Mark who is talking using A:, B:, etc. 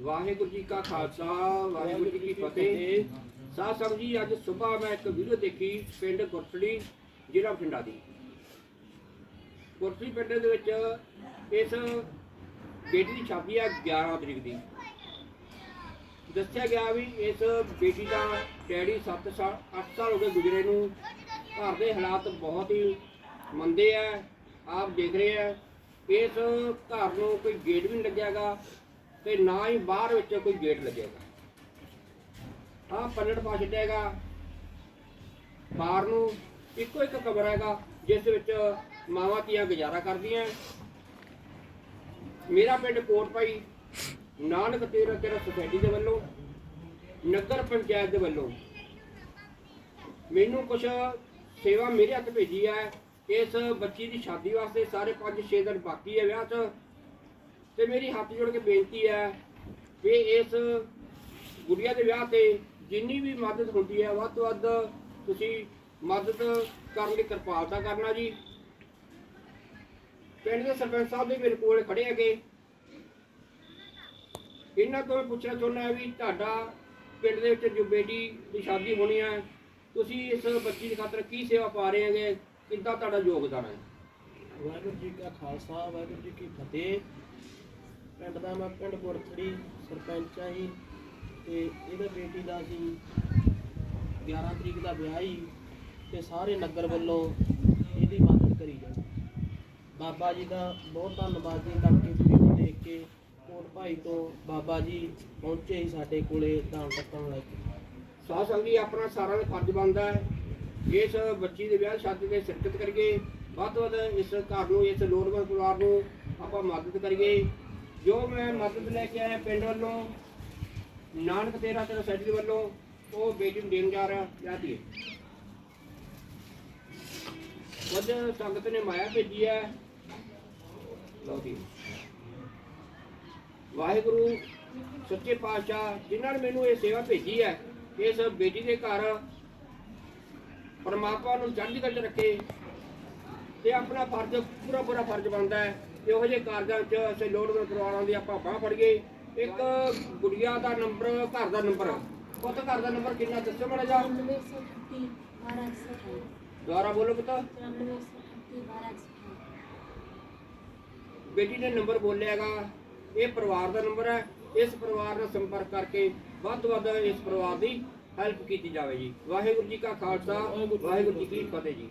A: ਵਾਹਿਗੁਰੂ ਜੀ ਕਾ ਖਾਲਸਾ, ਵਾਹਿਗੁਰੂ ਜੀ ਕੀ ਫਤਿਹ। ਸਾਧ ਸੰਗਤ ਜੀ, ਅੱਜ ਸਵੇਰ ਮੈਂ ਇੱਕ ਵੀਡੀਓ ਦੇਖੀ ਪਿੰਡ ਗੁਰਸੜੀ ਜ਼ਿਲ੍ਹਾ ਬਠਿੰਡਾ ਦੀ। ਗੁਰਸੜੀ ਪਿੰਡ ਦੇ ਵਿੱਚ ਇਸ ਬੇਟੀ ਦੀ ਸ਼ਾਦੀ ਹੈ 11 ਤਰੀਕ ਦੀ। ਦੱਸਿਆ ਗਿਆ ਵੀ ਇਸ ਬੇਟੀ ਦਾ ਡੈਡੀ 7 ਸਾਲ 8 ਸਾਲ ਹੋ ਗਏ ਗੁਜ਼ਰੇ ਨੂੰ। ਘਰ ਦੇ ਹਾਲਾਤ ਬਹੁਤ ਹੀ ਮੰਦੇ ਆ, ਆਪ ਦੇਖ ਰਹੇ ਆ। ਇਸ ਘਰ ਨੂੰ ਕੋਈ ਗੇਟ ਵੀ ਨਹੀਂ ਲੱਗਿਆਗਾ ਤੇ ਨਾ ਹੀ ਬਾਹਰ ਵਿੱਚ ਕੋਈ ਗੇਟ ਲੱਗੇਗਾ ਆਹ ਪਲਟ ਪਾ ਛੱਡਿਆਗਾ ਬਾਹਰ ਨੂੰ ਇੱਕੋ ਇੱਕ ਕਮਰਾ ਹੈਗਾ, ਜਿਸ ਵਿੱਚ ਮਾਵਾਂ ਧੀਆਂ ਗੁਜ਼ਾਰਾ ਕਰਦੀਆਂ। ਮੇਰਾ ਪਿੰਡ ਕੋਟ ਭਾਈ ਨਾਨਕ ਤੇਰਾ ਤੇਰਾ ਸੁਸਾਇਟੀ ਦੇ ਵੱਲੋਂ, ਨਗਰ ਪੰਚਾਇਤ ਦੇ ਵੱਲੋਂ। ਮੈਨੂੰ ਕੁਝ ਸੇਵਾ ਮੇਰੇ ਹੱਥ ਭੇਜੀ ਹੈ। ਇਸ ਬੱਚੀ ਦੀ ਸ਼ਾਦੀ ਵਾਸਤੇ ਸਾਰੇ 5-6 ਦਿਨ ਬਾਕੀ ਹੈ ਵਿਆਹ 'ਚ। ਤੇ ਮੇਰੀ ਹੱਥ ਜੋੜ ਕੇ ਬੇਨਤੀ ਹੈ ਵੀ ਇਸ ਗੁੜੀਆ ਦੇ ਵਿਆਹ ਤੇ ਜਿੰਨੀ ਵੀ ਮਦਦ ਹੁੰਦੀ ਹੈ, ਵੱਧ ਤੋਂ ਵੱਧ ਤੁਸੀਂ ਮਦਦ ਕਰਨ ਦੀ ਕਿਰਪਾਲਤਾ ਕਰਨਾ ਜੀ। ਪਿੰਡ ਦੇ ਸਰਪੰਚ ਸਾਹਿਬ ਦੇ ਮੇਰੇ ਕੋਲ ਖੜੇ ਹੈਗੇ। ਇਹਨਾਂ ਤੋਂ ਪੁੱਛਣਾ ਚਾਹੁੰਦਾ ਹਾਂ ਵੀ ਤੁਹਾਡਾ ਪਿੰਡ ਦੇ ਵਿੱਚ ਜੋ ਬੇਟੀ ਦੀ ਸ਼ਾਦੀ ਹੋਣੀ ਹੈ, ਤੁਸੀਂ ਇਸ ਬੱਚੀ ਦੀ ਖਾਤਰ ਕੀ ਸੇਵਾ ਪਾ ਰਹੇ ਹੈਗੇ? ਕਿੱਦਾਂ ਤੁਹਾਡਾ ਯੋਗਦਾਨ ਹੈ?
B: ਵਾਹਿਗੁਰੂ ਜੀ ਕਾ ਖਾਲਸਾ, ਵਾਹਿਗੁਰੂ ਜੀ ਕੀ ਫਤਿਹ। ਪਿੰਡ ਦਾ ਮੈਂ ਪਿੰਡ ਗੁਰਥੜੀ ਸਰਪੰਚ ਆ ਜੀ। ਤੇ ਇਹਦਾ ਬੇਟੀ ਦਾ ਸੀ 11 ਤਰੀਕ ਦਾ ਵਿਆਹ ਹੀ ਤੇ ਸਾਰੇ ਨਗਰ ਵੱਲੋਂ ਇਹਦੀ ਮਦਦ ਕਰੀ ਜਾਓ ਬਾਬਾ ਜੀ ਦਾ ਬਹੁਤ ਧੰਨਵਾਦ ਜੀ ਕਰਕੇ ਵੀਡੀਓ ਦੇਖ ਕੇ ਕੋਟ ਭਾਈ ਤੋਂ ਬਾਬਾ ਜੀ ਪਹੁੰਚੇ ਸੀ ਸਾਡੇ ਕੋਲੇ ਦਾਨ ਟੱਕਣ ਲੈ ਕੇ।
A: ਸਾਧ ਸੰਗਤ ਆਪਣਾ ਸਾਰਾ ਦਾ ਫਰਜ਼ ਬਣਦਾ ਹੈ। ਇਸ ਬੱਚੀ ਦੇ ਵਿਆਹ ਸ਼ਾਦੀ ਦੇ ਸ਼ਿਰਕਤ ਕਰੀਏ। ਵੱਧ ਤੋਂ ਵੱਧ ਇਸ ਘਰ ਨੂੰ, ਇਸ ਲੋੜਵੰਦ ਪਰਿਵਾਰ ਨੂੰ ਆਪਾਂ ਮਦਦ ਕਰੀਏ। ਜੋ ਮੈਂ ਮਦਦ ਲੈ ਕੇ ਆਇਆ ਪਿੰਡ ਵੱਲੋਂ, ਨਾਨਕ ਤੇਰਾ ਤੇਰਾ ਸੈਟ ਵੱਲੋਂ, ਉਹ ਬੇਟੀ ਨੂੰ ਦੇਣ ਜਾ ਰਿਹਾ ਜਾਤੀ ਵੱਧ ਸੰਗਤ ਨੇ ਮਾਇਆ ਭੇਜੀ ਹੈ। ਲਓ ਜੀ। ਵਾਹਿਗੁਰੂ, ਸੱਚੇ ਪਾਤਸ਼ਾਹ, ਜਿਨ੍ਹਾਂ ਨੇ ਮੈਨੂੰ ਇਹ ਸੇਵਾ ਭੇਜੀ ਹੈ ਇਸ ਬੇਟੀ ਦੇ ਘਰ ਪਰਮਾਤਮਾ ਨੂੰ ਚੜ੍ਹਦੀ ਕਲਾ ਰੱਖੇ ਤੇ ਆਪਣਾ ਫਰਜ਼, ਪੂਰਾ ਪੂਰਾ ਫਰਜ਼ ਬਣਦਾ ਹੈ। ਇਹੋ ਜਿਹੇ ਕਾਰਜਾਂ 'ਚ ਅਸੀਂ ਲੋੜਵੰਦ ਪਰਿਵਾਰਾਂ ਦੀ ਆਪਾਂ ਬਾਹ ਫੜੀਏ। ਇੱਕ ਗੁੜੀਆ ਦਾ ਨੰਬਰ ਘਰ ਦਾ ਨੰਬਰ ਪੁੱਤ ਘਰ ਦਾ ਨੰਬਰ ਕਿੰਨਾ ਦੱਸੋ ਮਾੜਾ ਜਾ ਦੁਆਰਾ ਬੋਲੋ ਪੁੱਤ। ਬੇਟੀ ਨੇ ਨੰਬਰ ਬੋਲਿਆਗਾ ਇਹ ਪਰਿਵਾਰ ਦਾ ਨੰਬਰ ਹੈ। ਇਸ ਪਰਿਵਾਰ ਨਾਲ ਸੰਪਰਕ ਕਰਕੇ ਵੱਧ ਤੋਂ ਵੱਧ ਇਸ ਪਰਿਵਾਰ ਦੀ ਹੈਲਪ ਕੀਤੀ ਜਾਵੇ ਜੀ। ਵਾਹਿਗੁਰੂ ਜੀ ਕਾ ਖਾਲਸਾ ਵਾਹਿਗੁਰੂ ਜੀ ਕੀ ਫਤਿਹ ਜੀ।